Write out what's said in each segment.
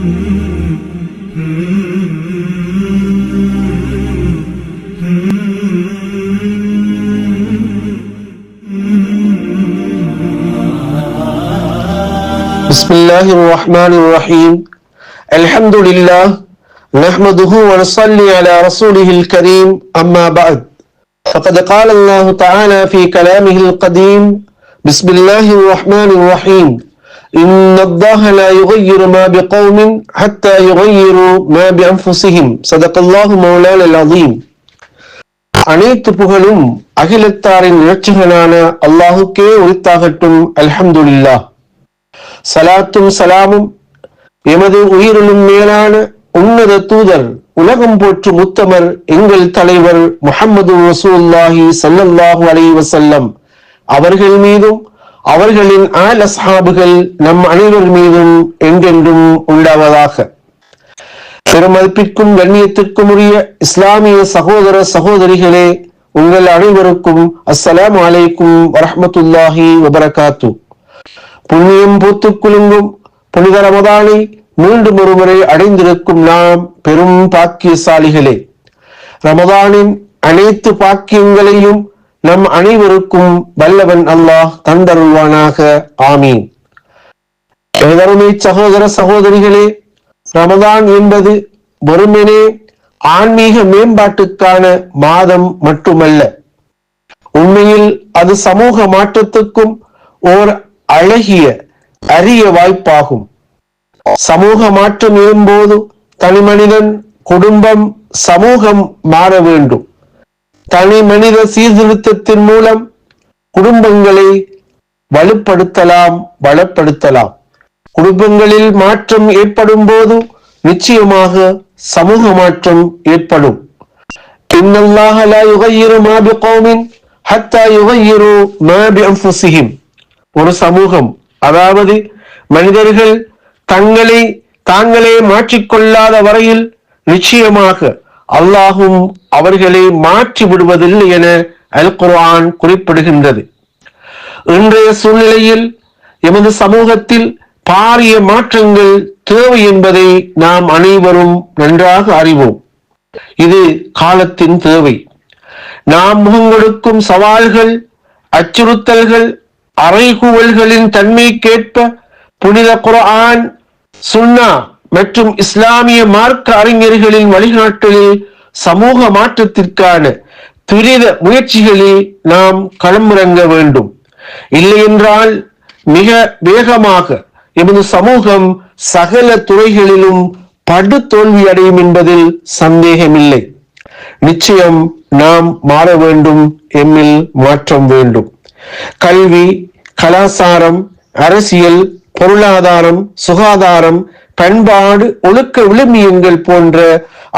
بسم الله الرحمن الرحيم الحمد لله نحمده ونصلي على رسوله الكريم أما بعد فقد قال الله تعالى في كلامه القديم بسم الله الرحمن الرحيم إن الله لا يغير ما بقوم حتى يغيروا ما بأنفسهم صدق الله مولانا العظيم அனைத்து புகழும் அகிலத்தாரின் இலட்சிகளான அல்லாஹுக்கே உரித்தாகட்டும் அல்ஹம்துலில்லாஹ் சலாத்தும் சலாமும் எமது உயிரிலும் மேலான உன்னத தூதர் உலகம் போற்று முத்தமர் எங்கள் தலைவர் முஹம்மது ரசூல்லாஹி சல்லல்லாஹு அலைஹி வஸல்லம் அவர்கள் மீதும் அவர்களின் ஆல் அஸ்ஹாபுகள் நம் அனைவர் மீதும் எங்கென்றும் உண்டாவதாக. பெருமதிப்பிற்கும் கண்ணியத்திற்கும் உரிய இஸ்லாமிய சகோதர சகோதரிகளே உங்கள் அனைவருக்கும் அஸ்ஸலாம் அலைக்கும் வரஹ்மத்துல்லாஹி வபரகாத்து. புண்ணியம் பூத்து குலுங்கும் புனித ரமதானை மீண்டும் ஒருமுறை அடைந்திருக்கும் நாம் பெரும் பாக்கியசாலிகளே. ரமதானின் அனைத்து பாக்கியங்களையும் நம் அனைவருக்கும் வல்லவன் அல்லாஹ் தந்தருள்வானாக. ஆமீன். எதருமே சகோதர சகோதரிகளே ரமதான் என்பது வெறுமனே ஆன்மீக மேம்பாட்டுக்கான மாதம் மட்டுமல்ல. உண்மையில் அது சமூக மாற்றத்துக்கும் ஓர் அழகிய அரிய வாய்ப்பாகும். சமூக மாற்றம் எழும்போது தனி மனிதன் குடும்பம் சமூகம் மாற வேண்டும். தனி மனித சீர்திருத்தத்தின் மூலம் குடும்பங்களை வலுப்படுத்தலாம் வளப்படுத்தலாம். குடும்பங்களில் மாற்றம் ஏற்படும் போது நிச்சயமாக சமூக மாற்றம் ஏற்படும். ஹத்தா யுகையிரு ஒரு சமூகம் அதாவது மனிதர்கள் தங்களை தாங்களே மாற்றிக்கொள்ளாத வரையில் நிச்சயமாக அல்லாஹும் அவர்களை மாற்றி விடுவதில்லை என அல் குர்ஆன் குறிப்பிடுகின்றது. இன்றைய சூழ்நிலையில் எமது சமூகத்தில் பாரிய மாற்றங்கள் தேவை என்பதை நாம் அனைவரும் நன்றாக அறிவோம். இது காலத்தின் தேவை. நாம் முகங்கொடுக்கும் சவால்கள் அச்சுறுத்தல்கள் அறைகூவல்களின் தன்மைக்கேற்ப புனித குரான் சுன்னா மற்றும் இஸ்லாமிய மார்க்க அறிஞர்களின் வழிகாட்டலில் சமூக மாற்றத்திற்கான துரித முயற்சிகளில் நாம் களமிறங்க வேண்டும். இல்லையென்றால் மிக வேகமாக எமது சமூகம் சகல துறைகளிலும் படு தோல்வி அடையும் என்பதில் சந்தேகமில்லை. நிச்சயம் நாம் மாற வேண்டும் எம்மில் மாற்றம் வேண்டும். கல்வி கலாசாரம் அரசியல் பொருளாதாரம் சுகாதாரம் பண்பாடு ஒழுக்க விழுமியங்கள் போன்ற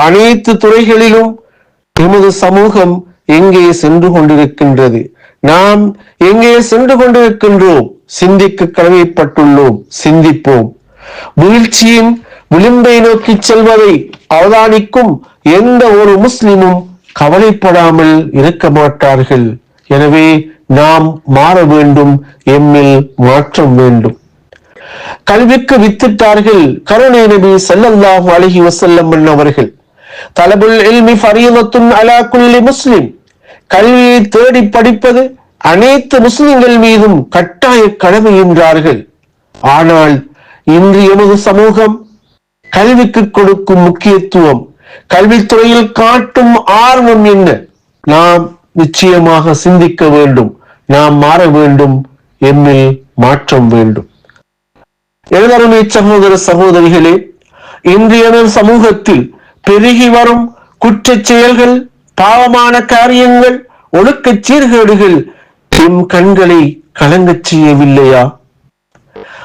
அனைத்து துறைகளிலும் எமது சமூகம் எங்கே சென்று கொண்டிருக்கின்றது? நாம் எங்கே சென்று கொண்டிருக்கின்றோம்? சிந்திக்க கடமைப்பட்டுள்ளோம் சிந்திப்போம். வீழ்ச்சியின் விளிம்பை நோக்கி செல்வதை அவதானிக்கும் எந்த ஒரு முஸ்லிமும் கவலைப்படாமல் இருக்க மாட்டார்கள். எனவே நாம் மாற வேண்டும் எம்மில் மாற்றம் வேண்டும். கல்விக்கு வித்திட்டார்கள் கருணை நபி ஸல்லல்லாஹு அலைஹி வசல்லம் அவர்கள் தலபுல் இல்மி ஃபரீதத்துன் அலா குல்லி முஸ்லிம். கல்வியை தேடி படிப்பது அனைத்து முஸ்லிம்கள் மீதும் கட்டாய கடமை என்றார்கள். ஆனால் இன்று எமது சமூகம் கல்விக்கு கொடுக்கும் முக்கியத்துவம் கல்வித்துறையில் காட்டும் ஆர்வம் என்ன? நாம் நிச்சயமாக சிந்திக்க வேண்டும் நாம் மாற வேண்டும் எம்மில் மாற்றம் வேண்டும். எழுதருமை சகோதர சகோதரிகளே இன்றைய சமூகத்தில் பெருகி வரும் குற்றச் செயல்கள் பாவமான காரியங்கள் ஒழுக்க சீர்கேடுகள் எம் கண்களை கலங்கச் செய்யவில்லையா?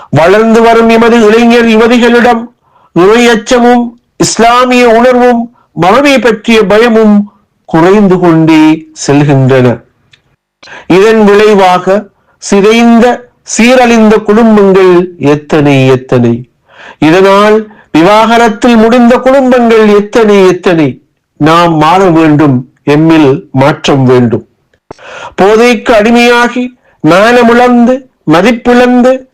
வளர்ந்து வரும் எமது இளைஞர் யுவதிகளிடம் நுழையச்சமும் அச்சமும் இஸ்லாமிய உணர்வும் மரபை பற்றிய பயமும் குறைந்து கொண்டே செல்கின்றன. இதன் விளைவாக சிதைந்த சீரழிந்த குடும்பங்கள் எத்தனை எத்தனை? இதனால் விவாகரத்தில் முடிந்த குடும்பங்கள் எத்தனை எத்தனை? நாம் மாற வேண்டும் எம்மில் மாற்றம் வேண்டும். போதைக்கு அடிமையாகி மானமிழந்து மதிப்பிழந்து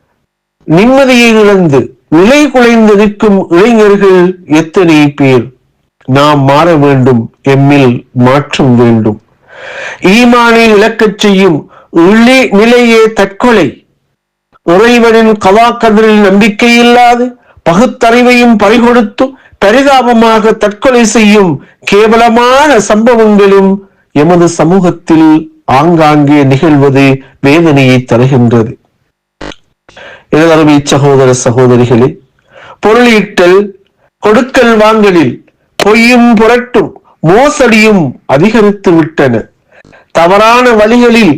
நிம்மதியை இழந்து நிலை குலைந்து நிற்கும் இளைஞர்கள் எத்தனை பேர்? நாம் மாற வேண்டும் எம்மில் மாற்றம் வேண்டும். ஈமானை இழக்கச் செய்யும் உள்ளே நிலையே தற்கொலை. இறைவனின் கவாக்கதிரில் நம்பிக்கை இல்லாது பகுத்தறிவையும் பறிகொடுத்து பரிதாபமாக தற்கொலை செய்யும் கேவலமான சம்பவங்களும் எமது சமூகத்தில் ஆங்காங்கே நிகழ்வது வேதனையை தருகின்றது. எனதருமை சகோதர சகோதரிகளே பொருளீட்டல் கொடுக்கல் வாங்கலில் பொய்யும் புரட்டும் மோசடியும் அதிகரித்து விட்டன தவறான வழிகளில்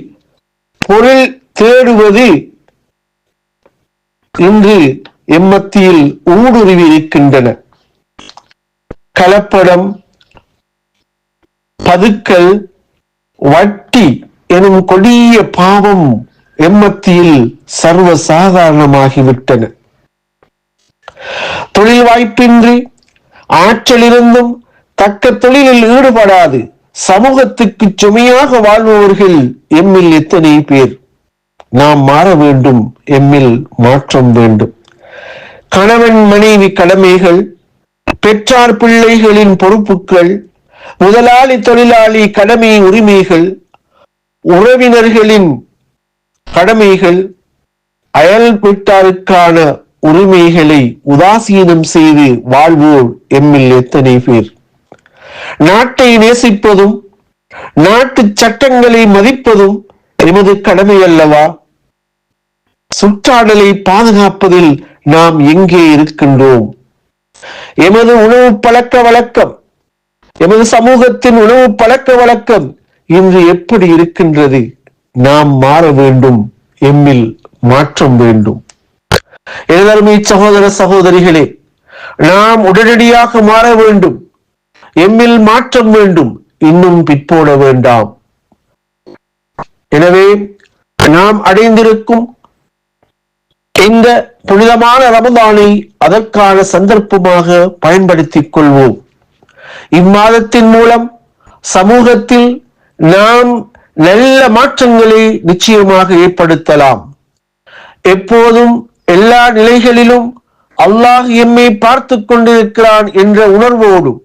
பொருள் தேடுவது இன்று எம்மத்தியில் ஊடுருவி இருக்கின்றன. கலப்படம் பதுக்கல் வட்டி எனும் கொடிய பாவம் எம்மத்தியில் சர்வ சாதாரணமாகிவிட்டன தொழில் வாய்ப்பின்றி ஆற்றலிருந்தும் தக்க தொழிலில் ஈடுபடாது சமூகத்துக்கு சுமையாக வாழ்பவர்கள் எம்மில் எத்தனை பேர்? நாம் மாற வேண்டும். எம்மில் மாற்றம் வேண்டும். கணவன் மனைவி கடமைகள் பெற்றார் பிள்ளைகளின் பொறுப்புகள் முதலாளி தொழிலாளி கடமை உரிமைகள் உறவினர்களின் கடமைகள் அயல் பெற்றாருக்கான உரிமைகளை உதாசீனம் செய்து வாழ்வோர் எம்மில் எத்தனை பேர்? நாட்டை நேசிப்பதும் நாட்டு சட்டங்களை மதிப்பதும் எமது கடமை அல்லவா? சுற்றாடலை பாதுகாப்பதில் நாம் எங்கே இருக்கின்றோம்? எமது உணவு பழக்க வழக்கம் எமது சமூகத்தின் உணவு பழக்க வழக்கம் இன்று எப்படி இருக்கின்றது? நாம் மாற வேண்டும் எம்மில் மாற்றம் வேண்டும். எனதருமை சகோதர சகோதரிகளே நாம் உடனடியாக மாற வேண்டும் எம்மில் மாற்றம் வேண்டும் இன்னும் பிற்போட வேண்டாம். எனவே நாம் அடைந்திருக்கும் இந்த புனிதமான ரமதானை அதற்கான சந்தர்ப்பமாக பயன்படுத்திக் கொள்வோம். இம்மாதத்தின் மூலம் சமூகத்தில் நாம் நல்ல மாற்றங்களை நிச்சயமாக ஏற்படுத்தலாம். எப்போதும் எல்லா நிலைகளிலும் அல்லாஹ் எம்மை பார்த்து கொண்டிருக்கிறான் என்ற உணர்வோடும்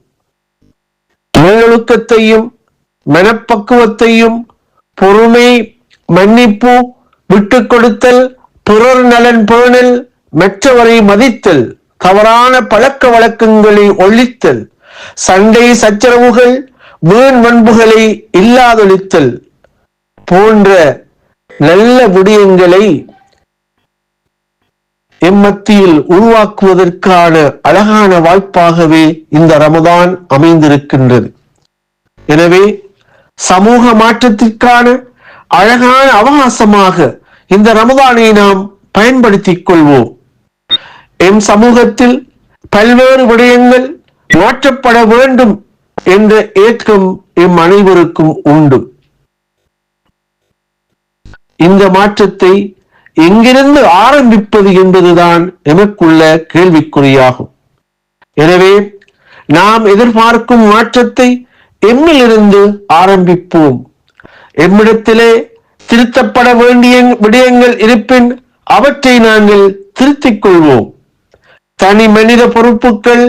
நல்லொழுக்கத்தையும் மனப்பக்குவத்தையும் பொறுமை மன்னிப்பு விட்டுக் கொடுத்தல் பிறர் நலன் பேணில் மற்றவரை மதித்தல் தவறான பழக்க வழக்கங்களை ஒழித்தல் சண்டை சச்சரவுகள் வீண் பண்புகளை இல்லாதொழித்தல் போன்ற நல்ல விடயங்களை எம்மத்தியில் உருவாக்குவதற்கான அழகான வாய்ப்பாகவே இந்த ரமதான் அமைந்திருக்கின்றது. எனவே சமூக மாற்றத்திற்கான அழகான அவகாசமாக இந்த ரமதானை நாம் பயன்படுத்திக் கொள்வோம். எம் சமூகத்தில் பல்வேறு விடயங்கள் மாற்றப்பட வேண்டும் என்ற ஏக்கம் எம் அனைவருக்கும் உண்டு. இந்த மாற்றத்தை எங்கிருந்து ஆரம்பிப்பது என்பதுதான் எமக்குள்ள கேள்விக்குறியாகும். எனவே நாம் எதிர்பார்க்கும் மாற்றத்தை எம்மிலிருந்து ஆரம்பிப்போம். எம்மிடத்திலே திருத்தப்பட வேண்டிய விடயங்கள் இருப்பின் அவற்றை நாங்கள் திருத்திக் கொள்வோம் தனி மனித பொறுப்புகள்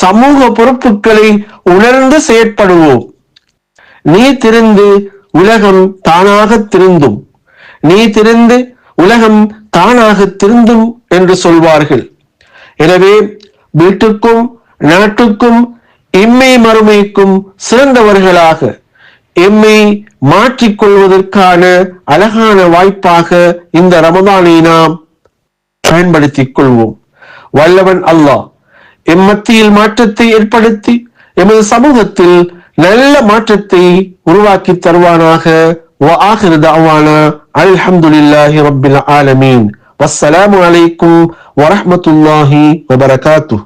சமூக பொறுப்புகளை உணர்ந்து செயற்படுவோம். நீ திருந்து உலகம் தானாக திருந்தும். நீ திருந்து உலகம் தானாக திருந்தும் என்று சொல்வார்கள். எனவே வீட்டுக்கும் நாட்டுக்கும் இம்மை மறுமைக்கும் சிறந்தவர்களாக எம்மை மாற்றிக்கொள்வதற்கான அழகான வாய்ப்பாக இந்த ரமதானை நாம் பயன்படுத்திக் கொள்வோம் வல்லவன் அல்லாஹ் எம்மத்தியில் மாற்றத்தை ஏற்படுத்தி எமது சமூகத்தில் நல்ல மாற்றத்தை உருவாக்கி தருவானாக وآخر دعوانا الحمد لله رب العالمين والسلام عليكم ورحمة الله وبركاته